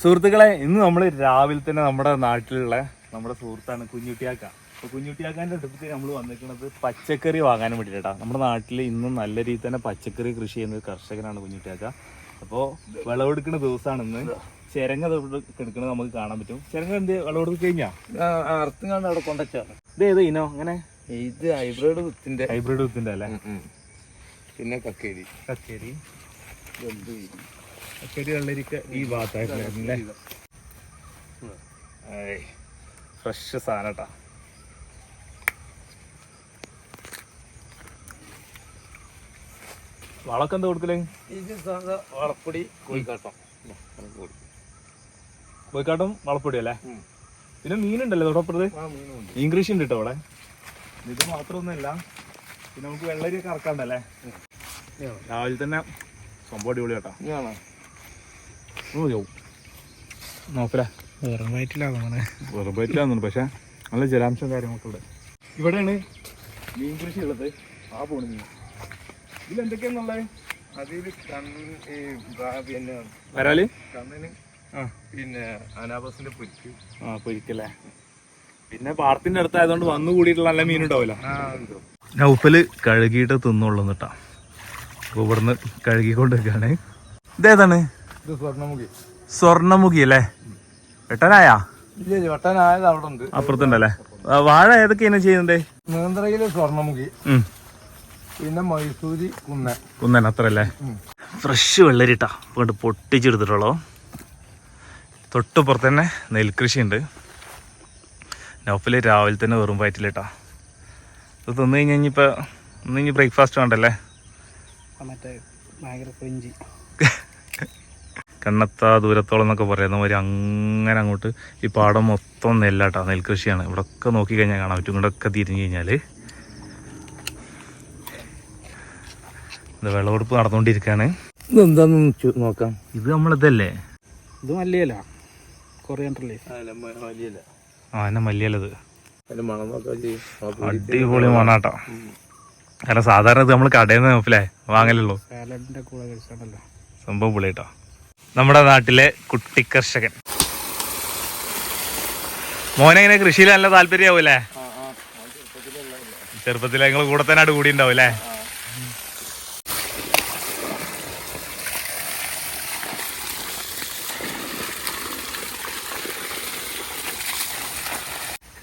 സുഹൃത്തുക്കളെ ഇന്ന് നമ്മൾ രാവിലെ തന്നെ നമ്മുടെ നാട്ടിലുള്ള നമ്മുടെ സുഹൃത്താണ് കുഞ്ഞുട്ടിയാക്ക. അപ്പോൾ കുഞ്ഞുട്ടിയാക്കാന്റെ അടുത്ത് നമ്മൾ വന്നിരിക്കുന്നത് പച്ചക്കറി വാങ്ങാൻ വേണ്ടിയിട്ടാ നമ്മുടെ നാട്ടിൽ ഇന്നും നല്ല രീതിയിൽ തന്നെ പച്ചക്കറി കൃഷി ചെയ്യുന്ന ഒരു കർഷകനാണ് കുഞ്ഞുട്ടിയാക്ക. അപ്പോൾ വിളവെടുക്കുന്ന ദിവസമാണ് ഇന്ന്. ചിരങ്ങ എടുക്കുന്നത് നമുക്ക് കാണാൻ പറ്റും. ചിരങ്ങ എന്ത് വിളവെടുത്ത് കഴിഞ്ഞാ? അർത്ഥം കണ്ട് അവിടെ കൊണ്ടുവച്ചാണ് ഇത് ഏത് ഇനോ അങ്ങനെ ഇത് ഹൈബ്രിഡ് വിത്തിന്റെ. ഹൈബ്രിഡ് വിത്തിന്റെ അല്ലേ? പിന്നെ കക്കേരി. കച്ചേരി കച്ചേരി വെള്ളരിക്ക ഈ ഭാഗത്തായിട്ടില്ലേ ഫ്രഷ് സാധനട്ടാ കേട്ടാ വളമൊക്കെ എന്താ കൊടുക്കലേ? വളപ്പൊടി കോഴിക്കാട്ടം. കോഴിക്കാട്ടം വളപ്പൊടി അല്ലേ. പിന്നെ മീനുണ്ടല്ലോ തൊട്ടപ്പുറത്ത്? മീൻ കൃഷി ഉണ്ട് കേട്ടോ അവിടെ ഇത് മാത്രമൊന്നുമല്ല പിന്നെ നമുക്ക് വെള്ളരിയൊക്കെ ഇറക്കാണ്ടല്ലേ രാവിലെ തന്നെ സംഭവം അടിപൊളി കേട്ടോ നോക്കല വെറും പക്ഷെ നല്ല ജലാംശം കാര്യങ്ങളൊക്കെ ഇവിടെ. ഇവിടെയാണ് മീൻ കൃഷി ഉള്ളത്. ആ പോണ മീൻ. അതിൽ കണ്ണ് പിന്നെ വരാൽ? കണ്ണിന് പിന്നെ അനാബസിന്റെ പൊരിക്ക്. ആ പൊരിക്കല്ലേ? പിന്നെ പാടത്തിന്റെ അടുത്തായതുകൊണ്ട് വന്നു കൂടിയിട്ടുള്ള നല്ല മീൻ ഉണ്ടാവില്ല. നൗഫൽ കഴുകിയിട്ട് തിന്നുള്ളൂ കേട്ടാ അപ്പോൾ ഇവിടുന്ന് കഴുകിക്കൊണ്ടിരിക്കുകയാണ്. ഇതേതാണ്? ഇത് സ്വർണമുഖി. സ്വർണമുഖി അല്ലേ? വെട്ടനായാ? ഇല്ല ഇല്ല അവിടെ ഉണ്ട് അപ്പുറത്തുണ്ടല്ലേ? വാഴ ഏതൊക്കെയാണ് ചെയ്യുന്നത് നീന്തറയിലെ സ്വർണമുഖി. പിന്നെ മൈസൂരി കുന്നൻ. കുന്നൻ അത്ര അല്ലേ ഫ്രഷ് വെള്ളരിട്ട. കൊണ്ട് പൊട്ടിച്ചെടുത്തിട്ടുള്ളോ? തൊട്ടുപുറത്ത് തന്നെ നെൽകൃഷി ഉണ്ട് നോപ്പിൽ രാവിലെ തന്നെ വെറും വയറ്റിലിട്ടാ ഇത് തിന്നു കഴിഞ്ഞ് കഴിഞ്ഞിപ്പോ ഇന്ന് ഇനി ബ്രേക്ക്ഫാസ്റ്റ് വേണ്ടല്ലേ? മറ്റേ ഭയങ്കര കൊഞ്ചി കണ്ണത്ത ദൂരത്തോളം എന്നൊക്കെ പറയുന്ന മാതിരി അങ്ങനെ അങ്ങോട്ട് ഈ പാടം മൊത്തം നെല്ലാട്ടാ നെൽകൃഷിയാണ്. ഇവിടെ ഒക്കെ നോക്കി കഴിഞ്ഞാൽ കാണാൻ പറ്റും. ഇങ്ങോട്ടൊക്കെ തിരിഞ്ഞു കഴിഞ്ഞാൽ ഇത് വിളവെടുപ്പ് നടന്നുകൊണ്ടിരിക്കുകയാണ് ഇതെന്താന്ന് നോക്കാം. ഇത് നമ്മളിതല്ലേ? ഇത് മല്ലിയല്ല ആ എന്നെ മല്ലിയല്ലത് അടിപൊളി മണാട്ടോ. കാരണം സാധാരണ ഇത് നമ്മൾ കടയിൽ നിന്ന് നോക്കില്ലേ വാങ്ങലുള്ളൂ സംഭവം പൊളിട്ടോ നമ്മുടെ നാട്ടിലെ കുട്ടി കർഷകൻ. മോനെങ്ങനെ കൃഷിയിൽ നല്ല താല്പര്യമാവൂലേ ചെറുപ്പത്തിൽ നിങ്ങൾ കൂടെ തന്നെ ആയിട്ട് കൂടി ഉണ്ടാവും അല്ലേ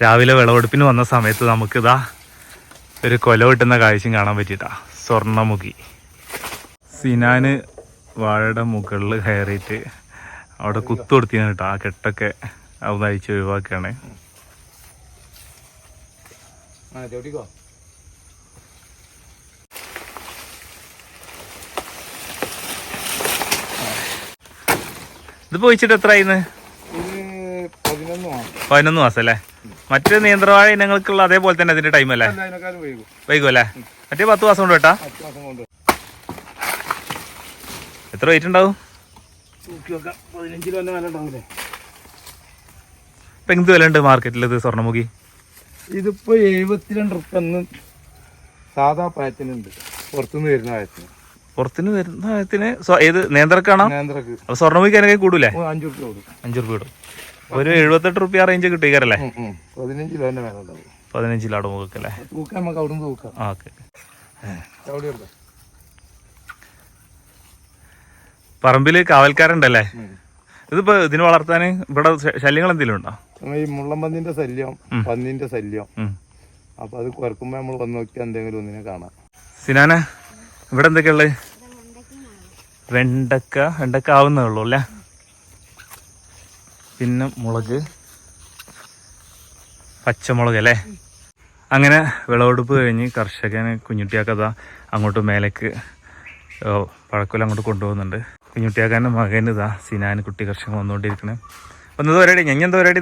രാവിലെ വിളവെടുപ്പിന് വന്ന സമയത്ത് നമുക്കിതാ ഒരു കൊല കിട്ടുന്ന കാഴ്ചയും കാണാൻ പറ്റിയിട്ടാ. സ്വർണമുഖി. സിനാന് വാഴയുടെ മുകളിൽ കയറിയിട്ട് അവിടെ കുത്തു കൊടുത്തിന് കേട്ടോ. ആ കെട്ടൊക്കെ അവിടെ അഴിച്ച് ഒഴിവാക്കുകയാണ്. ഇത് പോയിച്ചിട്ട് എത്ര ആയിന്ന് പതിനൊന്ന് മാസം. അല്ലേ? മറ്റു നിയന്ത്രണ ഇനങ്ങൾക്കുള്ള അതേപോലെ തന്നെ അതിന്റെ ടൈം അല്ലേ? വൈകും. അല്ലേ? മറ്റേ പത്ത് മാസം കൊണ്ട് കേട്ടാ. എത്ര വെയിറ്റ് ഉണ്ടാവും? പതിനഞ്ച് കിലോ ഇപ്പൊ എന്ത് വില ഉണ്ട് മാർക്കറ്റിൽ ഇത് സ്വർണമുഖി? ഇതിപ്പോ എഴുപത്തിരണ്ട് റുപ്യ സാധാ പായത്തിനുണ്ട് പുറത്തുനിന്ന് വരുന്ന പായത്തിന് പുറത്തുനിന്ന് വരുന്ന പായത്തിന് ഏത് നേന്ത്രക്കാണോ? നേന്ത്രക്ക്. അപ്പൊ സ്വർണമുഖി അതിനൊക്കെ കൂടൂലേ? അഞ്ചു റുപ്യ കൂടും. അഞ്ചു റുപ്യ കൂടും. ഒരു എഴുപത്തെട്ട് റുപ്യ റേഞ്ച് കിട്ടിക്കാരല്ലേ പതിനഞ്ചിലോ. പതിനഞ്ച് കിലോന്റെ വില ഉണ്ടാവും. പതിനഞ്ചിലാട് മുഖക്കല്ലേ? തൂക്കാം നമുക്ക് അവിടെ നിന്ന് തൂക്കാം ഓക്കെ അവിടെ ഉണ്ട് പറമ്പിൽ കാവൽക്കാരുണ്ടല്ലേ? ഇതിപ്പോ ഇതിന് വളർത്താൻ ഇവിടെ ശല്യങ്ങൾ എന്തെങ്കിലും ഉണ്ടോ? ഈ മുള്ളമ്പന്നിന്റെ ശല്യം പന്നിന്റെ ശല്യം. അപ്പൊ അത് കുറക്കുമ്പോ നമ്മൾ വന്ന് നോക്കിയാൽ എന്തെങ്കിലും ഒന്നിനെ കാണാം. സിനാന ഇവിടെ എന്തൊക്കെയുള്ളത്? വെണ്ടക്ക വെണ്ടക്ക ആവുന്നേ ഉള്ളൂ അല്ലേ? പിന്നെ മുളക് പച്ചമുളക് അല്ലേ? അങ്ങനെ വിളവെടുപ്പ് കഴിഞ്ഞ് കർഷകനെ കുഞ്ഞുട്ടിയാക്കതാ അങ്ങോട്ട് മേലേക്ക് പഴക്കൊല്ലം അങ്ങോട്ട് കൊണ്ടുപോകുന്നുണ്ട്. കുഞ്ഞുട്ടിയാക്കാന്റെ മകൻ ഇതാ സിനാൻ കുട്ടി കർഷകൻ വന്നുകൊണ്ടിരിക്കണേ. വന്നത് പരിപാടി? ഞാൻ എന്താ പരിപാടി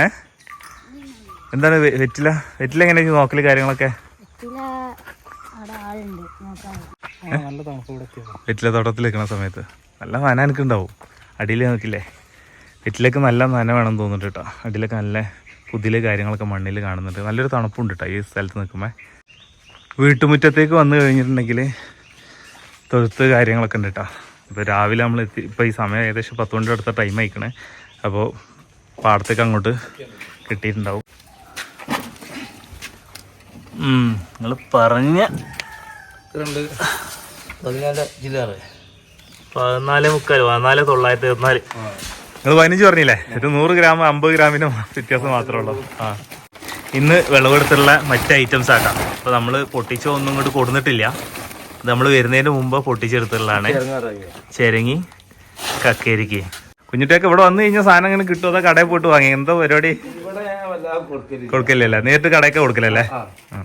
ഏ? എന്താണ് വെറ്റില? വെറ്റില എങ്ങനെ നോക്കൽ കാര്യങ്ങളൊക്കെ? വെറ്റില തോട്ടത്തിൽ നിൽക്കുന്ന സമയത്ത് നല്ല നന എനിക്കുണ്ടാവും അടിയിൽ നോക്കില്ലേ? വെറ്റിലേക്ക് നല്ല നന വേണം തോന്നുന്നുണ്ട് കേട്ടോ. അടിയിലൊക്കെ നല്ല പുതിയ കാര്യങ്ങളൊക്കെ മണ്ണിൽ കാണുന്നുണ്ട്. നല്ലൊരു തണുപ്പുണ്ട് കേട്ടോ ഈ സ്ഥലത്ത് നിൽക്കുമ്പോൾ വീട്ടുമുറ്റത്തേക്ക് വന്നു കഴിഞ്ഞിട്ടുണ്ടെങ്കിൽ തൊഴുത്ത് കാര്യങ്ങളൊക്കെ ഉണ്ട് കേട്ടോ ഇപ്പോൾ രാവിലെ നമ്മൾ എത്തി ഇപ്പോൾ ഈ സമയം ഏകദേശം പത്ത് മണിയുടെ അടുത്ത ടൈം ആയിക്കണേ. അപ്പോൾ പാടത്തേക്ക് അങ്ങോട്ട് കിട്ടിയിട്ടുണ്ടാവും. നിങ്ങൾ പറഞ്ഞ രണ്ട് പതിനാല് ജില്ലാറ് പതിനാല് മുക്കാൽ പതിനാല് തൊള്ളായിരത്തി ഇരുപത്തിനാല്. നിങ്ങൾ പതിനഞ്ച് പറഞ്ഞില്ലേ? ഒരു നൂറ് ഗ്രാം അമ്പത് ഗ്രാമിന് വ്യത്യാസം മാത്രമേ ഉള്ളൂ. ആ. ഇന്ന് വിളവെടുത്തുള്ള മറ്റ് ഐറ്റംസ് ആക്കാം അപ്പോൾ നമ്മൾ പൊട്ടിച്ചോ ഒന്നും ഇങ്ങോട്ട് കൊടുന്നിട്ടില്ല. നമ്മൾ വരുന്നതിന് മുമ്പ് പൊട്ടിച്ചെടുത്തുള്ളതാണ്. ചെരങ്ങി കക്കേരിക്ക്. കുഞ്ഞിട്ടൊക്കെ ഇവിടെ വന്നു കഴിഞ്ഞാൽ സാധനം ഇങ്ങനെ കിട്ടും. അതോ കടയിൽ പോയിട്ട് വാങ്ങി. എന്താ പരിപാടി? കൊടുക്കില്ലല്ലേ നേരിട്ട് കടയൊക്കെ കൊടുക്കലല്ലേ? ആ. ആ.